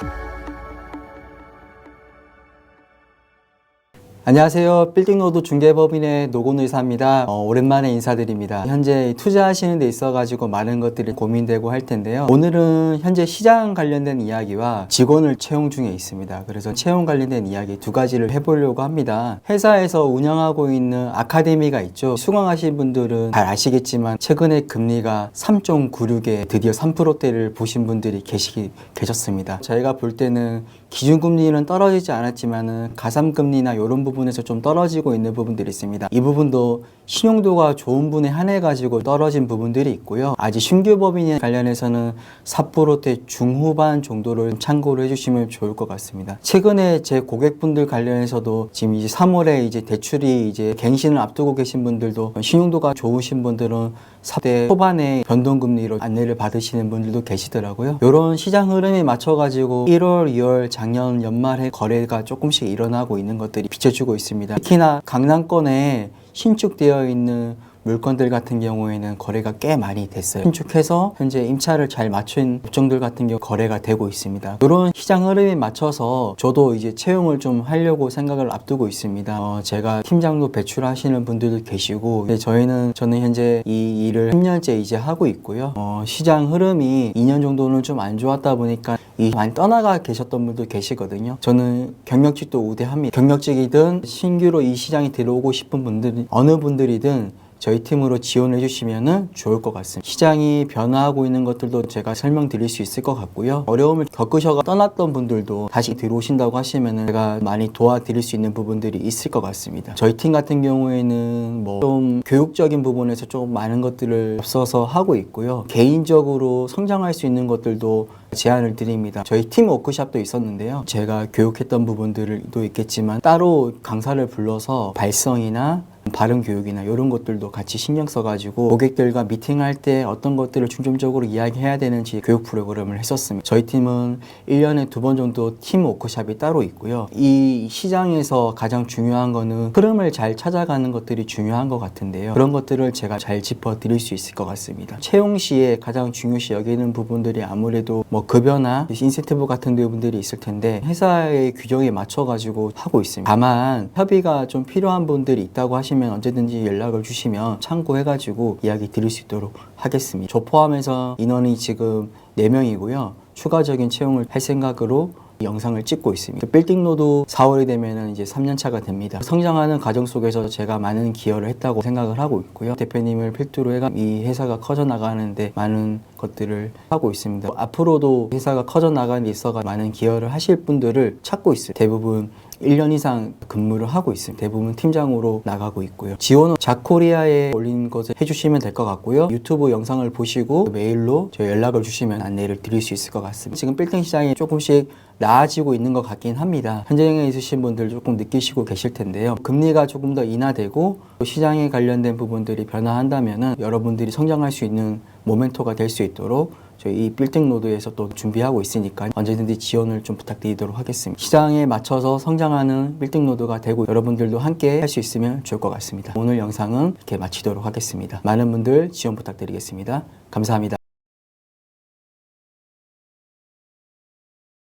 Bye. 안녕하세요. 빌딩로드 중개법인의 노곤 의사입니다. 어, 오랜만에 인사드립니다. 현재 투자하시는 데 있어가지고 많은 것들이 고민되고 할 텐데요. 오늘은 현재 시장 관련된 이야기와 직원을 채용 중에 있습니다. 그래서 채용 관련된 이야기 두 가지를 해보려고 합니다. 회사에서 운영하고 있는 아카데미가 있죠. 수강하신 분들은 잘 아시겠지만 최근에 금리가 3.96에 드디어 3%대를 보신 분들이 계시, 계셨습니다. 저희가 볼 때는 기준금리는 떨어지지 않았지만은 가삼금리나 이런 부분 에서 좀 떨어지고 있는 부분들이 있습니다. 이 부분도 신용도가 좋은 분에 한해 가지고 떨어진 부분들이 있고요. 아직 신규 법인에 관련해서는 4%대 중후반 정도를 참고를 해주시면 좋을 것 같습니다. 최근에 제 고객분들 관련해서도 지금 이제 3월에 이제 대출이 이제 갱신을 앞두고 계신 분들도 신용도가 좋으신 분들은 4대 초반에 변동금리로 안내를 받으시는 분들도 계시더라고요. 이런 시장 흐름에 맞춰가지고 1월, 2월 작년 연말에 거래가 조금씩 일어나고 있는 것들이 비춰주고 있습니다. 특히나 강남권에 신축되어 있는 물건들 같은 경우에는 거래가 꽤 많이 됐어요. 신축해서 현재 임차를 잘 맞춘 업종들 같은 경우 거래가 되고 있습니다. 이런 시장 흐름에 맞춰서 저도 이제 채용을 좀 하려고 생각을 앞두고 있습니다. 어, 제가 팀장도 배출하시는 분들도 계시고 근데 저희는 저는 현재 이 일을 10년째 이제 하고 있고요. 어, 시장 흐름이 2년 정도는 좀 안 좋았다 보니까 이 많이 떠나가 계셨던 분도 계시거든요. 저는 경력직도 우대합니다. 경력직이든 신규로 이 시장에 들어오고 싶은 분들 어느 분들이든 저희 팀으로 지원해 주시면 좋을 것 같습니다. 시장이 변화하고 있는 것들도 제가 설명드릴 수 있을 것 같고요. 어려움을 겪으셔가 떠났던 분들도 다시 들어오신다고 하시면 제가 많이 도와드릴 수 있는 부분들이 있을 것 같습니다. 저희 팀 같은 경우에는 뭐 좀 교육적인 부분에서 조금 많은 것들을 앞서서 하고 있고요. 개인적으로 성장할 수 있는 것들도 제안을 드립니다. 저희 팀 워크샵도 있었는데요. 제가 교육했던 부분들도 있겠지만 따로 강사를 불러서 발성이나 발음 교육이나 이런 것들도 같이 신경 써가지고 고객들과 미팅할 때 어떤 것들을 중점적으로 이야기해야 되는지 교육 프로그램을 했었습니다. 저희 팀은 1년에 두 번 정도 팀 워크샵이 따로 있고요. 이 시장에서 가장 중요한 거는 흐름을 잘 찾아가는 것들이 중요한 것 같은데요. 그런 것들을 제가 잘 짚어 드릴 수 있을 것 같습니다. 채용 시에 가장 중요시 여기는 부분들이 아무래도 뭐 급여나 인센티브 같은 부분들이 있을 텐데 회사의 규정에 맞춰 가지고 하고 있습니다. 다만 협의가 좀 필요한 분들이 있다고 하시면 언제든지 연락을 주시면 참고해 가지고 이야기 드릴 수 있도록 하겠습니다. 저 포함해서 인원이 지금 4명이고요. 추가적인 채용을 할 생각으로 이 영상을 찍고 있습니다. 빌딩로드 4월이 되면 이제 3년 차가 됩니다. 성장하는 과정 속에서 제가 많은 기여를 했다고 생각을 하고 있고요. 대표님을 필두로 해가 이 회사가 커져 나가는데 많은 것들을 하고 있습니다. 앞으로도 회사가 커져 나가는 데 있어가 많은 기여를 하실 분들을 찾고 있어요. 대부분 1년 이상 근무를 하고 있습니다. 대부분 팀장으로 나가고 있고요. 지원은 자코리아에 올린 것을 해주시면 될 것 같고요. 유튜브 영상을 보시고 메일로 저 연락을 주시면 안내를 드릴 수 있을 것 같습니다. 지금 빌딩 시장이 조금씩 나아지고 있는 것 같긴 합니다. 현장에 있으신 분들 조금 느끼시고 계실 텐데요. 금리가 조금 더 인하되고 또 시장에 관련된 부분들이 변화한다면 여러분들이 성장할 수 있는 모멘토가 될 수 있도록 저희 이 빌딩 로드에서 또 준비하고 있으니까 언제든지 지원을 좀 부탁드리도록 하겠습니다. 시장에 맞춰서 성장하는 빌딩 로드가 되고 여러분들도 함께 할 수 있으면 좋을 것 같습니다. 오늘 영상은 이렇게 마치도록 하겠습니다. 많은 분들 지원 부탁드리겠습니다. 감사합니다.